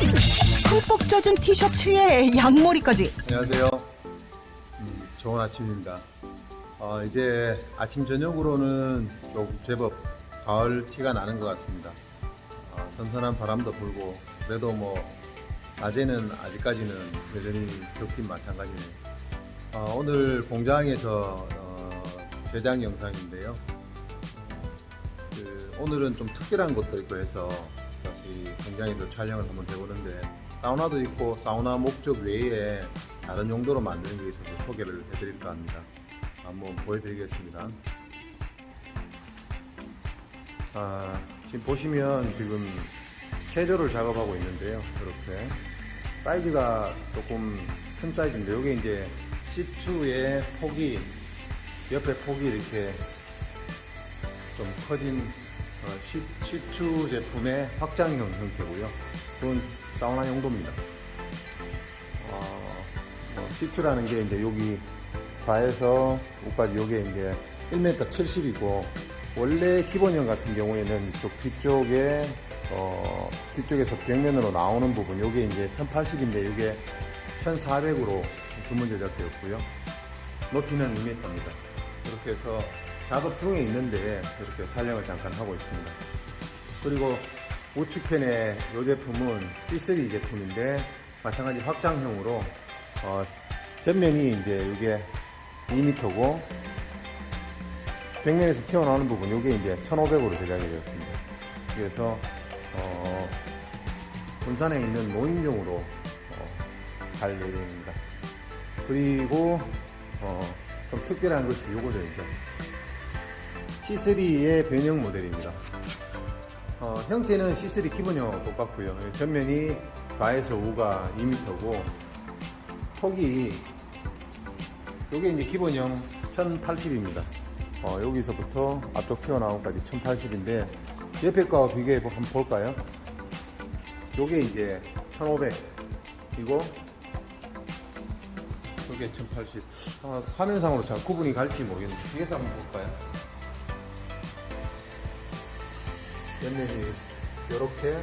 흠뻑 젖은 티셔츠에 양머리까지 안녕하세요. 음, 좋은 아침입니다. 어, 이제 아침 저녁으로는 좀 제법 가을 티가 나는 것 같습니다. 어, 선선한 바람도 불고 그래도 뭐 낮에는 아직까지는 여전히 덥긴 마찬가지네요. 어, 오늘 공장에서 어, 제작 영상인데요. 그, 오늘은 좀 특별한 것도 있고 해서 다시 공장에서 촬영을 한번 해보는데 사우나도 있고 사우나 목적 외에 다른 용도로 만드는 게 있어서 소개를 해드릴까 합니다. 한번 보여드리겠습니다. 아, 지금 보시면 지금 체조를 작업하고 있는데요. 이렇게 사이즈가 조금 큰 사이즈인데 여기 이제 시추의 폭이 옆에 폭이 이렇게 좀 커진 어, 시, 시추 제품의 확장형 형태고요. 그건 사우나 용도입니다. 어, 뭐 시추라는 게 이제 여기 좌에서 우까지 요게 이제 1m 70이고 원래 기본형 같은 경우에는 저 뒤쪽에 어, 뒤쪽에서 벽면으로 나오는 부분 요게 이제 1080인데 요게 1400으로 주문 제작되었고요. 높이는 2m입니다. 이렇게 해서 작업 중에 있는데 이렇게 촬영을 잠깐 하고 있습니다. 그리고 우측편의 이 제품은 C3 제품인데 마찬가지 확장형으로 어, 전면이 이제 이게 2m고 벽면에서 튀어나오는 부분 이게 이제 1500으로 제작이 되었습니다. 그래서 어, 군산에 있는 노인정으로 어, 갈 예정입니다. 그리고 어, 좀 특별한 것이 요거죠 이제 C3의 변형 모델입니다. 어, 형태는 C3 기본형 똑같고요. 전면이 좌에서 우가 2m고 폭이 요게 이제 기본형 1080입니다. 어, 여기서부터 앞쪽 튀어나옴까지 1080인데 옆에 거와 비교해 한번 볼까요? 요게 이제 1500 이고 요게 1080 아, 화면상으로 잘 구분이 갈지 모르겠는데 뒤에서 한번 볼까요? 옆면이 요렇게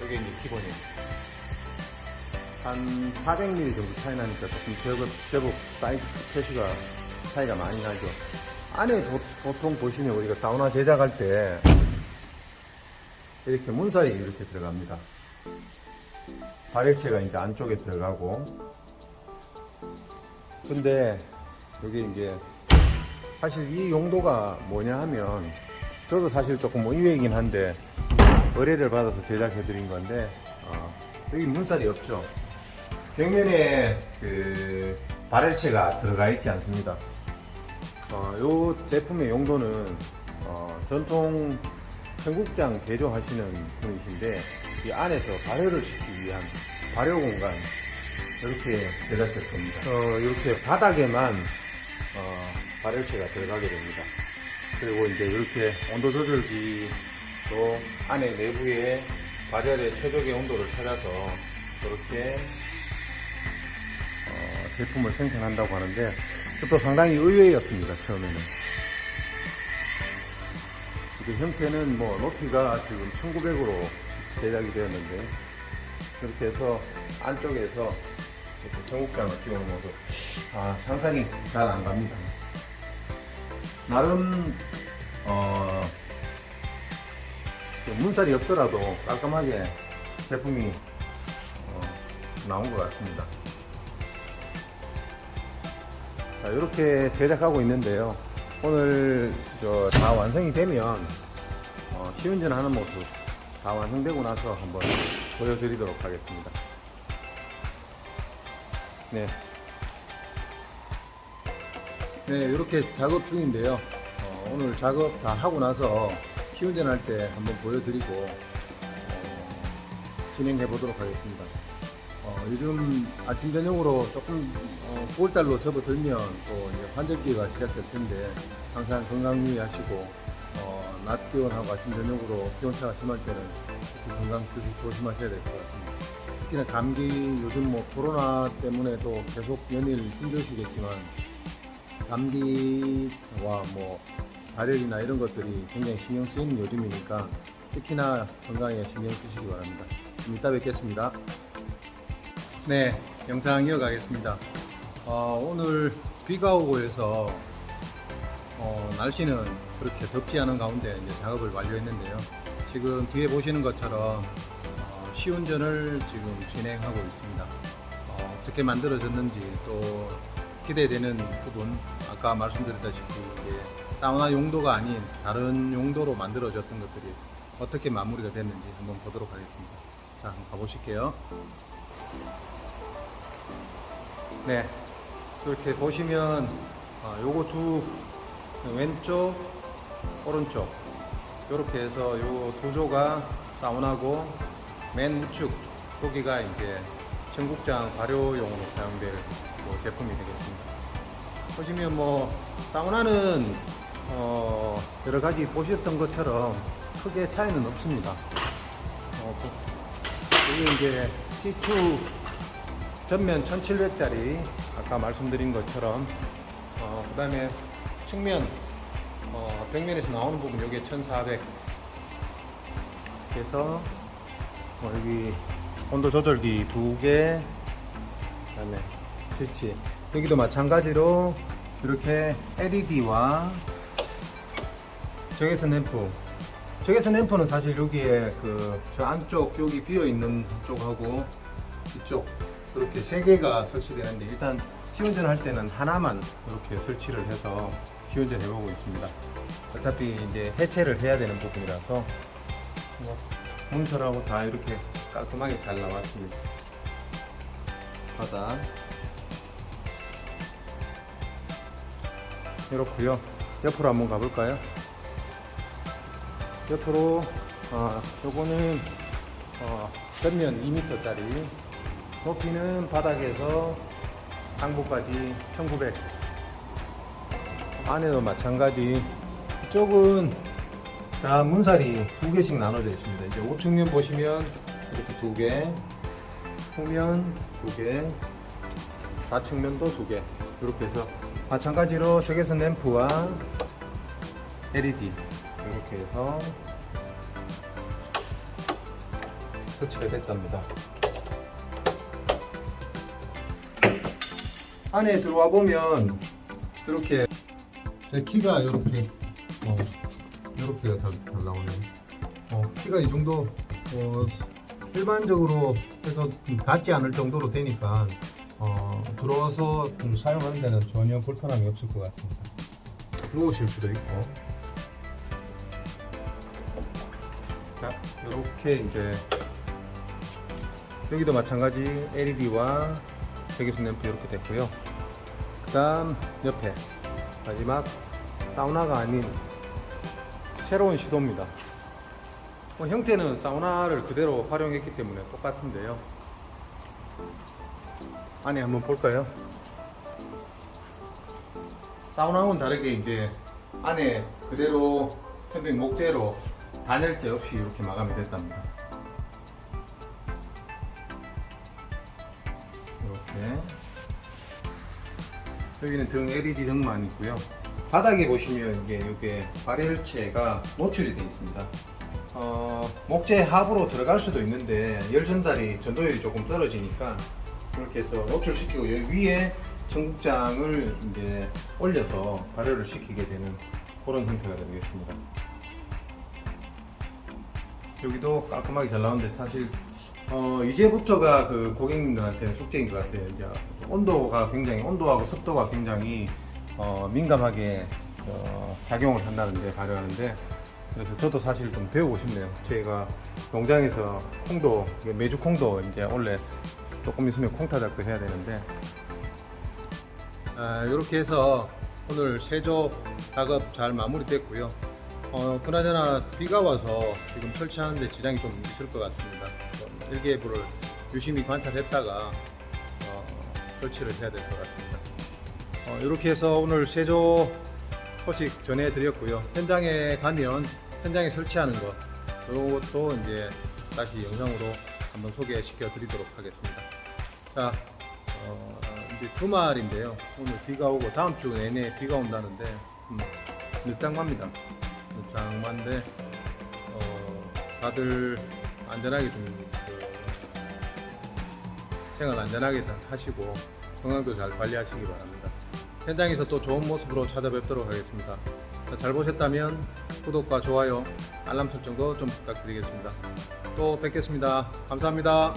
요게 이제 기본이에요 한 400mm 정도 차이 나니까 조금 제법, 제법 사이즈 표시가 차이가 많이 나죠. 안에 보, 통 보시면 우리가 사우나 제작할 때 이렇게 문살이 이렇게 들어갑니다. 발열체가 이제 안쪽에 들어가고 근데 여기 이제 사실 이 용도가 뭐냐 하면 저도 사실 조금 의외이긴 한데 의뢰를 받아서 제작해 드린 건데 어, 여기 문살이 없죠. 벽면에 그 발열체가 들어가 있지 않습니다. 어, 이 제품의 용도는 어, 전통 청국장 제조하시는 분이신데 이 안에서 발효를 시키기 위한 발효 공간 이렇게 제작됐습니다. 어, 이렇게 바닥에만 어, 발열체가 들어가게 됩니다. 그리고 이제 이렇게 온도 조절기도 안에 내부에 발열의 최적의 온도를 찾아서 이렇게 어, 제품을 생산한다고 하는데 저도 상당히 의외였습니다 처음에는. 그 형태는 뭐 높이가 지금 1900으로 제작이 되었는데 그렇게 해서 안쪽에서 전국장을 띄우는 모습 아 상상이 잘 안 갑니다 나름 어, 그 문살이 없더라도 깔끔하게 제품이 어, 나온 것 같습니다 자, 이렇게 제작하고 있는데요. 오늘 저다 완성이 되면 어, 시운전하는 모습 다 완성되고 나서 한번 보여드리도록 하겠습니다. 네. 네, 이렇게 작업 중인데요. 어, 오늘 작업 다 하고 나서 시운전할 때 한번 보여드리고 어, 진행해 보도록 하겠습니다. 어, 요즘 아침 저녁으로 조금 어, 9월달로 접어들면 또 이제 환절기가 시작될 텐데 항상 건강 유의하시고 어, 낮 기온하고 아침 저녁으로 기온차가 심할 때는 건강 조심, 조심하셔야 될 것 같습니다. 특히나 감기 요즘 뭐 코로나 때문에도 계속 연일 힘드시겠지만 감기와 뭐 발열이나 이런 것들이 굉장히 신경 쓰이는 요즘이니까 특히나 건강에 신경 쓰시기 바랍니다. 좀 이따 뵙겠습니다. 네, 영상 이어가겠습니다. 어, 오늘 비가 오고 해서 어, 날씨는 그렇게 덥지 않은 가운데 이제 작업을 완료했는데요. 지금 뒤에 보시는 것처럼 어, 시운전을 지금 진행하고 있습니다. 어, 어떻게 만들어졌는지 또 기대되는 부분 아까 말씀드렸다시피 사우나 용도가 아닌 다른 용도로 만들어졌던 것들이 어떻게 마무리가 됐는지 한번 보도록 하겠습니다. 자, 한번 가보실게요. 네, 이렇게 보시면 아, 요거 두 왼쪽, 오른쪽 이렇게 해서 요 두 조가 사우나고 맨 우측 여기가 이제 청국장 발효용으로 사용될 뭐 제품이 되겠습니다. 보시면 뭐 사우나는 어 여러 가지 보셨던 것처럼 크게 차이는 없습니다. 어, 이게 이제 C2 전면 1700짜리 아까 말씀드린 것처럼 어, 그 다음에 측면 어, 벽면에서 나오는 부분 여기에 1400 그래서 어, 여기 온도 조절기 두개 그다음에 스위치. 여기도 마찬가지로 이렇게 LED와 적외선 램프. 적외선 램프는 사실 여기에 그 저 안쪽 여기 비어 있는 쪽하고 이쪽 이렇게 세 개가 설치되는데 일단 시운전 할 때는 하나만 이렇게 설치를 해서 시운전 해보고 있습니다. 어차피 이제 해체를 해야 되는 부분이라서 뭐 문철하고 다 이렇게 깔끔하게 잘 나왔습니다. 바닥 이렇고요. 옆으로 한번 가볼까요? 옆으로 아 요거는 어, 전면 2m짜리 높이는 바닥에서 상부까지 1900 안에도 마찬가지 이쪽은 다 문살이 두 개씩 나눠져 있습니다 이제 우측면 보시면 이렇게 두 개 후면 두 개 좌측면도 두 개 이렇게 해서 마찬가지로 적외선 램프와 LED 이렇게 해서 설치가 됐답니다. 안에 들어와 보면 이렇게 제 키가 이렇게 어 이렇게가 잘, 잘 나오네요. 어 키가 이 정도 어 일반적으로 해서 좀 닿지 않을 정도로 되니까 어 들어와서 좀 사용하는 데는 전혀 불편함이 없을 것 같습니다. 누우실 수도 있고. 자 이렇게 이제 여기도 마찬가지 LED와 적외선 램프 이렇게 됐고요. 그 다음 옆에 마지막 사우나가 아닌 새로운 시도입니다. 뭐 형태는 사우나를 그대로 활용했기 때문에 똑같은데요. 안에 한번 볼까요? 사우나하고는 다르게 이제 안에 그대로 캠핑 목재로 단열재 없이 이렇게 마감이 됐답니다. 이렇게 여기는 등 LED 등만 있고요. 바닥에 보시면 이게 이게 발열체가 노출이 되어 있습니다. 어, 목재 하부로 들어갈 수도 있는데 열 전달이 전도율이 조금 떨어지니까 그렇게 해서 노출시키고 여기 위에 청국장을 이제 올려서 발열을 시키게 되는 그런 형태가 되겠습니다. 여기도 깔끔하게 잘 나오는데 사실 어, 이제부터가 그 고객님들한테는 숙제인 것 같아요. 이제 온도가 굉장히 온도하고 습도가 굉장히 어, 민감하게 어, 작용을 한다는데 발효하는데 그래서 저도 사실 좀 배우고 싶네요. 저희가 농장에서 콩도 메주 콩도 이제 원래 조금 있으면 콩 타작도 해야 되는데 아, 이렇게 해서 오늘 세조 작업 잘 마무리됐고요. 어, 그나저나 비가 와서 지금 설치하는데 지장이 좀 있을 것 같습니다. 좀 일개부를 유심히 관찰했다가 어, 설치를 해야 될 것 같습니다. 어, 이렇게 해서 오늘 세조 소식 전해드렸고요. 현장에 가면 현장에 설치하는 것 이것도 이제 다시 영상으로 한번 소개시켜 드리도록 하겠습니다. 자, 어, 이제 주말인데요. 오늘 비가 오고 다음 주 내내 비가 온다는데 음, 늦장마입니다. 늦장마인데 어, 다들 안전하게 좀 그, 생활 안전하게 다 하시고 건강도 잘 관리하시기 바랍니다. 현장에서 또 좋은 모습으로 찾아뵙도록 하겠습니다. 자, 잘 보셨다면 구독과 좋아요, 알람 설정도 좀 부탁드리겠습니다. 또 뵙겠습니다. 감사합니다.